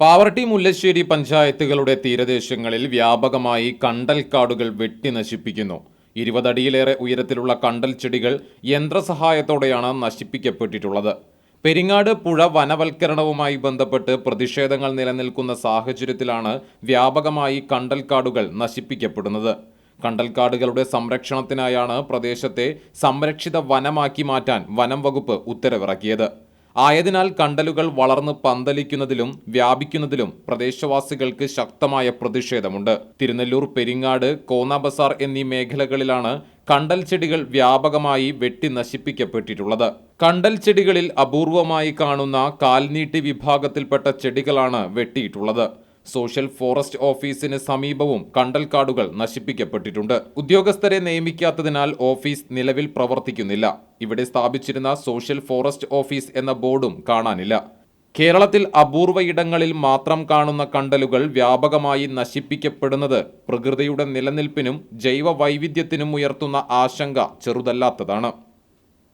പാവർട്ടി മുല്ലശ്ശേരി പഞ്ചായത്തുകളുടെ തീരദേശങ്ങളിൽ വ്യാപകമായി കണ്ടൽ കാടുകൾ വെട്ടി നശിപ്പിക്കുന്നു ഇരുപതടിയിലേറെ ഉയരത്തിലുള്ള കണ്ടൽ ചെടികൾ യന്ത്രസഹായത്തോടെയാണ് നശിപ്പിക്കപ്പെട്ടിട്ടുള്ളത്. പെരിങ്ങാട് പുഴ വനവൽക്കരണവുമായി ബന്ധപ്പെട്ട് പ്രതിഷേധങ്ങൾ നിലനിൽക്കുന്ന സാഹചര്യത്തിലാണ് വ്യാപകമായി കണ്ടൽക്കാടുകൾ നശിപ്പിക്കപ്പെടുന്നത്. കണ്ടൽക്കാടുകളുടെ സംരക്ഷണത്തിനായാണ് പ്രദേശത്തെ സംരക്ഷിത വനമാക്കി മാറ്റാൻ വനം വകുപ്പ് ഉത്തരവിറക്കിയത്. ആയതിനാൽ കണ്ടലുകൾ വളർന്ന് പന്തലിക്കുന്നതിലും വ്യാപിക്കുന്നതിലും പ്രദേശവാസികൾക്ക് ശക്തമായ പ്രതിഷേധമുണ്ട്. തിരുനെല്ലൂർ പെരിങ്ങാട് കോന്നാബസാർ എന്നീ മേഖലകളിലാണ് കണ്ടൽ ചെടികൾ വ്യാപകമായി വെട്ടി നശിപ്പിക്കപ്പെട്ടിട്ടുള്ളത്. കണ്ടൽ ചെടികളിൽ അപൂർവമായി കാണുന്ന കാൽനീട്ടി വിഭാഗത്തിൽപ്പെട്ട ചെടികളാണ് വെട്ടിയിട്ടുള്ളത്. സോഷ്യൽ ഫോറസ്റ്റ് ഓഫീസിന് സമീപവും കണ്ടൽക്കാടുകൾ നശിപ്പിക്കപ്പെട്ടിട്ടുണ്ട്. ഉദ്യോഗസ്ഥരെ നിയമിക്കാത്തതിനാൽ ഓഫീസ് നിലവിൽ പ്രവർത്തിക്കുന്നില്ല. ഇവിടെ സ്ഥാപിച്ചിരുന്ന സോഷ്യൽ ഫോറസ്റ്റ് ഓഫീസ് എന്ന ബോർഡും കാണാനില്ല. കേരളത്തിൽ അപൂർവയിടങ്ങളിൽ മാത്രം കാണുന്ന കണ്ടലുകൾ വ്യാപകമായി നശിപ്പിക്കപ്പെടുന്നത് പ്രകൃതിയുടെ നിലനിൽപ്പിനും ജൈവ വൈവിധ്യത്തിനും ഉയർത്തുന്ന ആശങ്ക ചെറുതല്ലാത്തതാണ്.